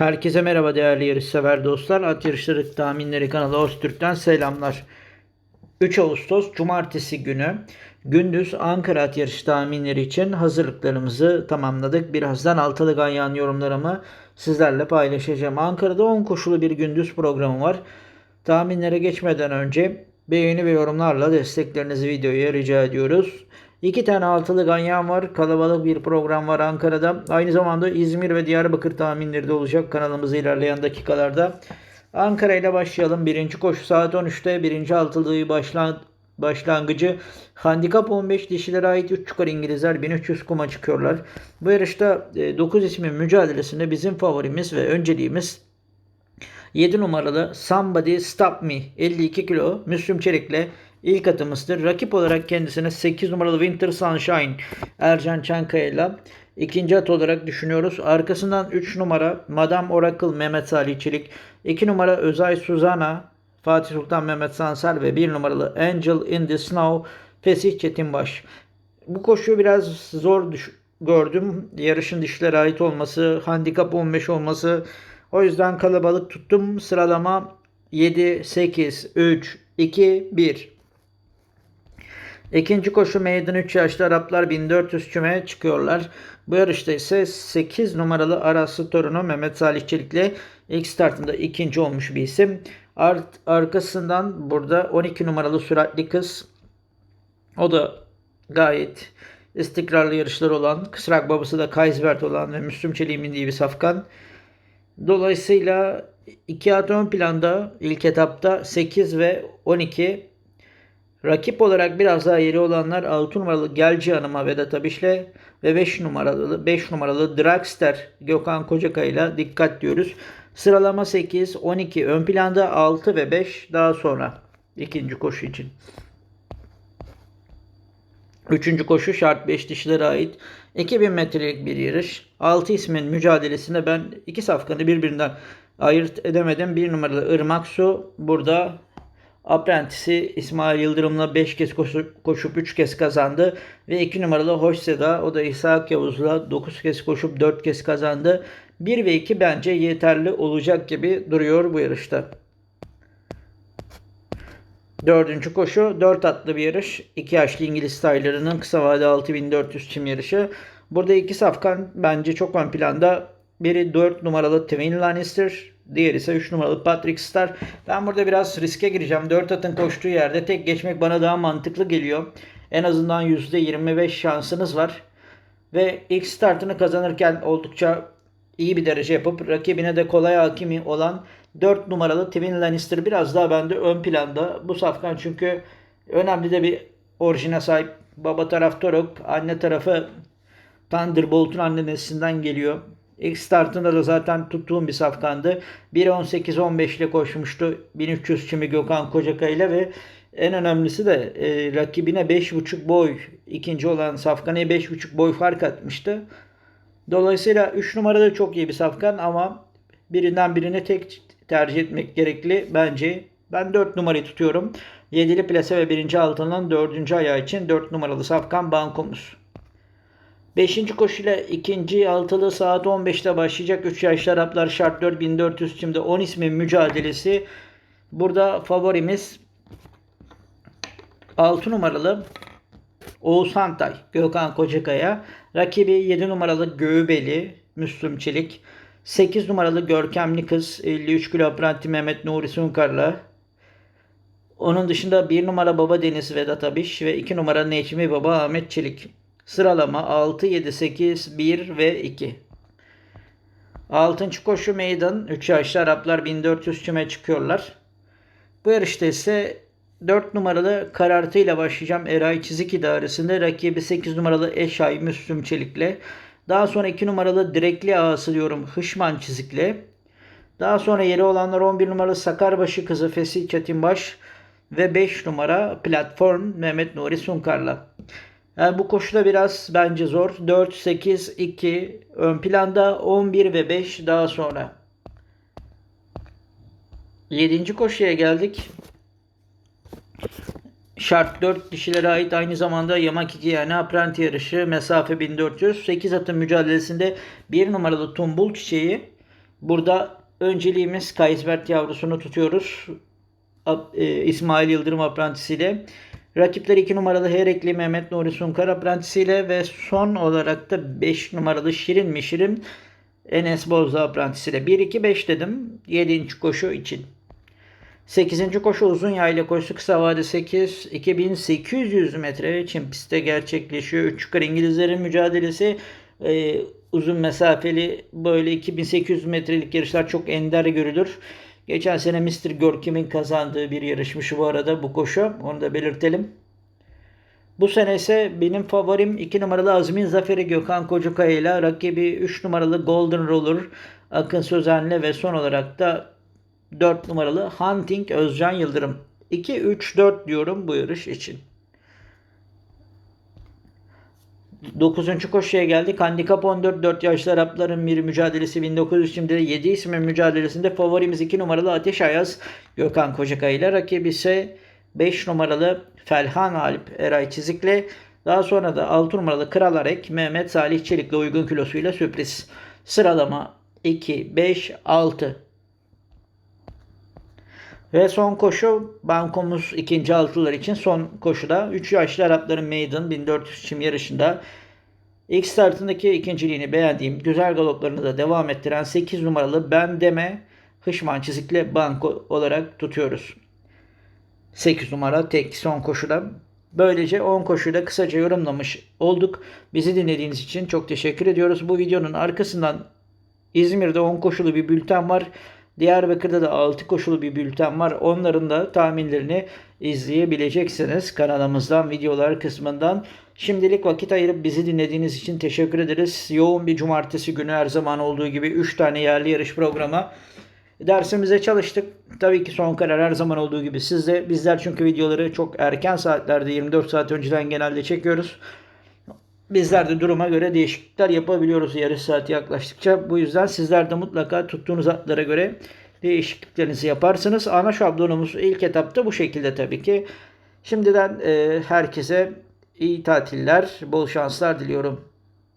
Herkese merhaba değerli yarışsever dostlar. At Yarışları Tahminleri kanalı Öztürk'ten selamlar. 3 Ağustos Cumartesi günü gündüz Ankara at yarışı tahminleri için hazırlıklarımızı tamamladık. Birazdan altılı ganyan yorumlarımı sizlerle paylaşacağım. Ankara'da 10 koşulu bir gündüz programı var. Tahminlere geçmeden önce beğeni ve yorumlarla desteklerinizi videoya rica ediyoruz. İki tane altılı ganyan var. Kalabalık bir program var Ankara'da. Aynı zamanda İzmir ve Diyarbakır tahminleri de olacak kanalımızı ilerleyen dakikalarda. Ankara ile başlayalım. Birinci koşu saat 13'te. Birinci altılıyı başlan başlangıcı. Handikap 15 dişilere ait 3 yukarı İngilizler 1300 kuma çıkıyorlar. Bu yarışta 9 ismin mücadelesinde bizim favorimiz ve önceliğimiz 7 numaralı Somebody Stop Me 52 kilo Müslüm Çelik'le ilk atımızdır. Rakip olarak kendisine 8 numaralı Winter Sunshine Ercan Çankaya ile ikinci at olarak düşünüyoruz. Arkasından 3 numara Madame Oracle Mehmet Salih Çelik, 2 numara Özay Suzana Fatih Sultan Mehmet Sansar ve 1 numaralı Angel in the Snow Fesih Çetinbaş. Bu koşuyu biraz zor düş- gördüm. Yarışın dişlere ait olması, handikap 15 olması. O yüzden kalabalık tuttum. Sıralama 7, 8, 3, 2, 1. İkinci koşu meydan 3 yaşlı Araplar 1400 kümeye çıkıyorlar. Bu yarışta ise 8 numaralı Araslı torunu Mehmet Salih Çelik'le ilk startında ikinci olmuş bir isim. Art, arkasından burada 12 numaralı süratli kız. O da gayet istikrarlı yarışlar olan, kısrak babası da Kaysbert olan ve Müslüm Çelik'in bindiği bir safkan. Dolayısıyla iki at ön planda ilk etapta 8 ve 12 Rakip olarak biraz daha yeri olanlar 6 numaralı Gelci Hanım'a Vedat Abiş'le ve 5 numaralı 5 numaralı Dragster Gökhan Kocakay'la dikkat diyoruz. Sıralama 8, 12 ön planda 6 ve 5 daha sonra ikinci koşu için. Üçüncü koşu şart 5 dişlere ait 2000 metrelik bir yarış. 6 ismin mücadelesinde ben iki safkanı birbirinden ayırt edemedim. Bir numaralı Irmak Su burada Apprentice'i İsmail Yıldırım'la 5 kez koşup, koşup 3 kez kazandı. Ve 2 numaralı Hoş Seda o da İshak Yavuz'la 9 kez koşup 4 kez kazandı. 1 ve 2 bence yeterli olacak gibi duruyor bu yarışta. Dördüncü koşu 4 atlı bir yarış. 2 yaşlı İngiliz taylarının kısa vade 6400 çim yarışı. Burada iki safkan bence çok ön planda. Biri 4 numaralı Twin Lannister. Diğeri ise 3 numaralı Patrick Star. Ben burada biraz riske gireceğim. 4 atın koştuğu yerde tek geçmek bana daha mantıklı geliyor. En azından %25 şansınız var. Ve ilk startını kazanırken oldukça iyi bir derece yapıp rakibine de kolay hakimi olan 4 numaralı Twin Lannister biraz daha bende ön planda. Bu safkan çünkü önemli de bir orijine sahip. Baba taraf Torok, anne tarafı Thunderbolt'un anne neslinden geliyor. İlk startında da zaten tuttuğum bir safkandı. 1.18-15 ile koşmuştu. 1300 çimi Gökhan Kocakay ile ve en önemlisi de e, rakibine 5.5 boy ikinci olan Safkan'a 5.5 boy fark atmıştı. Dolayısıyla 3 numarada çok iyi bir safkan ama birinden birine tek tercih etmek gerekli bence. Ben 4 numarayı tutuyorum. 7'li plase ve 1. altının 4. ayağı için 4 numaralı safkan bankomuz. 5. koşuyla 2. altılı saat 15'te başlayacak 3 yaşlı Araplar şart 4400 şimdi 10 ismin mücadelesi. Burada favorimiz 6 numaralı Oğuz Hantay, Gökhan Kocakaya. Rakibi 7 numaralı Göğübeli, Müslüm Çelik. 8 numaralı Görkemli Kız, 53 kilo apranti Mehmet Nuri Sunkar'la. Onun dışında 1 numara Baba Deniz Vedat Abiş ve 2 numara Necmi Baba Ahmet Çelik. Sıralama 6, 7, 8, 1 ve 2. 6. koşu meydan. 3 yaşlı Araplar 1400 çime çıkıyorlar. Bu yarışta ise 4 numaralı karartıyla başlayacağım Eray Çizik idaresinde. Rakibi 8 numaralı Eşay Müslüm Çelik'le. Daha sonra 2 numaralı Direkli Ağası diyorum Hışman Çizik'le. Daha sonra yeri olanlar 11 numaralı Sakarbaşı kızı Fesih Çetinbaş ve 5 numara platform Mehmet Nuri Sunkar'la. Yani bu koşuda biraz bence zor. 4, 8, 2 ön planda 11 ve 5 daha sonra. 7. koşuya geldik. Şart 4 dişilere ait aynı zamanda yamak 2 yani apprenti yarışı mesafe 1400. 8 atın mücadelesinde 1 numaralı Tumbul Çiçeği Burada önceliğimiz Kaysbert yavrusunu tutuyoruz. E, İsmail Yıldırım aprantisiyle. Rakipler 2 numaralı Herekli Mehmet Nuri Sunkar aprantisiyle ve son olarak da 5 numaralı Şirin mi Şirin Enes Bozdağ aprantisiyle. 1-2-5 dedim 7. koşu için. 8. koşu uzun yayla koşusu kısa vade 8 2800 metre Çin pistte gerçekleşiyor. 3 yukarı İngilizlerin mücadelesi e, uzun mesafeli böyle 2800 metrelik yarışlar çok ender görülür. Geçen sene Mr. Görkem'in kazandığı bir yarışmış bu arada bu koşu. Onu da belirtelim. Bu sene ise benim favorim 2 numaralı Azmin Zaferi Gökhan Kocukaya ile rakibi 3 numaralı Golden Roller Akın Sözen'le ve son olarak da 4 numaralı Hunting Özcan Yıldırım. 2 3 4 diyorum bu yarış için. 9. koşuya geldik. Handikap 14 4 yaşlı Arapların bir mücadelesi 1900 şimdi de 7 ismin mücadelesinde favorimiz 2 numaralı Ateş Ayaz Gökhan Kocakay ile rakibi ise 5 numaralı Felhan Alp Eray Çizik'le daha sonra da 6 numaralı Kral Arek Mehmet Salih Çelik'le uygun kilosuyla sürpriz. Sıralama 2 5 6 ve son koşu bankomuz ikinci altılar için son koşuda 3 yaşlı Arapların Maiden 1400 çim yarışında ilk startındaki ikinciliğini beğendiğim güzel galoplarını da devam ettiren 8 numaralı Ben Deme Hışman çizikle banko olarak tutuyoruz. 8 numara tek son koşuda. Böylece 10 koşuyu da kısaca yorumlamış olduk. Bizi dinlediğiniz için çok teşekkür ediyoruz. Bu videonun arkasından İzmir'de 10 koşulu bir bülten var. Diyarbakır'da da 6 koşulu bir bülten var. Onların da tahminlerini izleyebileceksiniz kanalımızdan, videolar kısmından. Şimdilik vakit ayırıp bizi dinlediğiniz için teşekkür ederiz. Yoğun bir cumartesi günü her zaman olduğu gibi 3 tane yerli yarış programı. Dersimize çalıştık. Tabii ki son karar her zaman olduğu gibi sizde. Bizler çünkü videoları çok erken saatlerde 24 saat önceden genelde çekiyoruz. Bizler de duruma göre değişiklikler yapabiliyoruz yarış saati yaklaştıkça. Bu yüzden sizler de mutlaka tuttuğunuz atlara göre değişikliklerinizi yaparsınız. Ana şablonumuz ilk etapta bu şekilde tabii ki. Şimdiden e, herkese iyi tatiller, bol şanslar diliyorum.